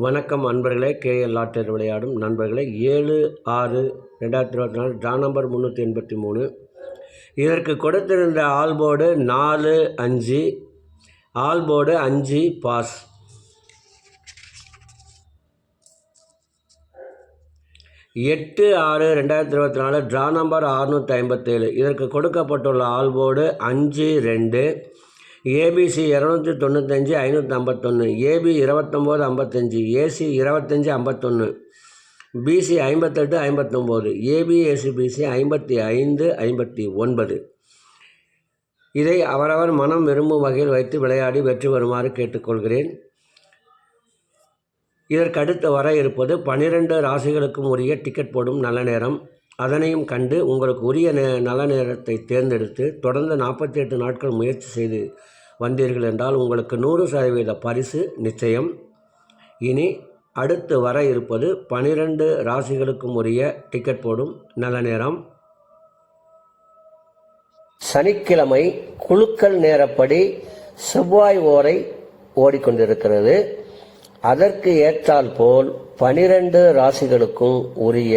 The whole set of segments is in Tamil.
வணக்கம் அன்பர்களே கேஎல் ஆட்டர் விளையாடும் நண்பர்களே. ஏழு ஆறு ரெண்டாயிரத்தி இருபத்தி நாலு ட்ரா நம்பர் முந்நூற்றி எண்பத்தி மூணு. இதற்கு கொடுத்திருந்த ஆல்போர்டு நாலு அஞ்சு. ஆல்போர்டு அஞ்சு பாஸ் எட்டு ஆறு ரெண்டாயிரத்தி இருபத்தி நாலு ட்ரா நம்பர் அறுநூற்றி ஐம்பத்தேழு. இதற்கு கொடுக்கப்பட்டுள்ள ஆல்போர்டு அஞ்சு ரெண்டு. ஏபிசி இரநூத்தி தொண்ணூத்தஞ்சு ஐநூற்றி ஐம்பத்தொன்று ஏபி இருபத்தொம்போது ஐம்பத்தஞ்சு ஏசி இருபத்தஞ்சி ஐம்பத்தொன்று பிசி ஐம்பத்தெட்டு ஐம்பத்தொம்போது ஏபி பிசி ஐம்பத்தி ஐந்து ஐம்பத்தி ஒன்பது. இதை அவரவர் மனம் விரும்பும் வகையில் வைத்து விளையாடி வெற்றி வருமாறு கேட்டுக்கொள்கிறேன். இதற்கடுத்து வர இருப்பது பனிரெண்டு ராசிகளுக்கும் உரிய டிக்கெட் போடும் நல்ல நேரம். அதனையும் கண்டு உங்களுக்கு உரிய நே நல்ல நேரத்தை தேர்ந்தெடுத்து தொடர்ந்து நாற்பத்தி எட்டு நாட்கள் முயற்சி செய்து வந்தீர்கள் என்றால் உங்களுக்கு நூறு சதவீத பரிசு நிச்சயம். இனி அடுத்து வர இருப்பது பனிரெண்டு ராசிகளுக்கும் உரிய டிக்கெட் போடும் நல்ல நேரம். சனிக்கிழமை குழுக்கள் நேரப்படி செவ்வாய் ஓரை ஓடிக்கொண்டிருக்கிறது. அதற்கு ஏற்றால் போல் பனிரெண்டு ராசிகளுக்கும் உரிய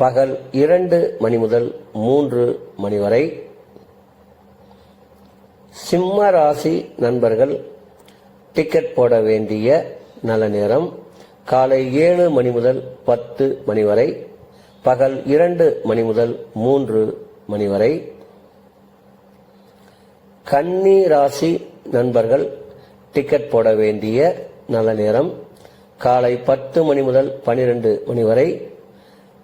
பகல் இரண்டு மணி முதல் மூன்று மணி வரை. சிம்ம ராசி நண்பர்கள் டிக்கெட் போட வேண்டிய நல்ல நேரம். காலை ஏழு மணி முதல் பத்து மணி வரை. பகல் இரண்டு மணி முதல் மூன்று மணி வரை. கன்னி ராசி நண்பர்கள் டிக்கெட் போட வேண்டிய நல்ல நேரம். காலை பத்து மணி முதல் பனிரெண்டு மணி வரை.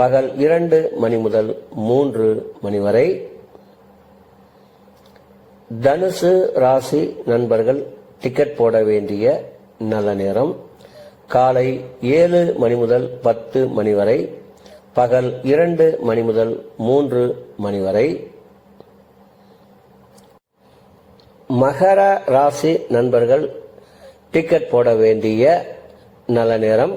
பகல் இரண்டு மணி முதல் மூன்று மணி வரை தனுசு ராசி நண்பர்கள் டிக்கெட் போட வேண்டிய நல்ல நேரம். காலை ஏழு மணி முதல் பத்து மணி வரை பகல் இரண்டு மணி முதல் மூன்று மணி வரை. மகர ராசி நண்பர்கள் டிக்கெட் போட வேண்டிய நல்ல நேரம்.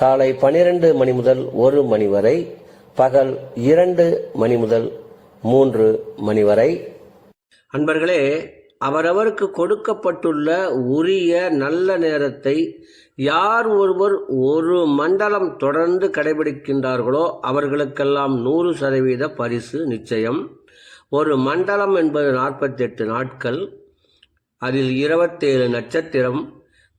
காலை பனிரெண்டு மணி முதல் ஒரு மணி வரை பகல் இரண்டு மணி முதல் மூன்று மணி வரை. அன்பர்களே அவரவருக்கு கொடுக்கப்பட்டுள்ள உரிய நல்ல நேரத்தை யார் ஒருவர் ஒரு மண்டலம் தொடர்ந்து கடைபிடிக்கின்றார்களோ அவர்களுக்கெல்லாம் நூறு சதவீத பரிசு நிச்சயம். ஒரு மண்டலம் என்பது நாற்பத்தெட்டு நாட்கள் அதில் இருபத்தேழு நட்சத்திரம்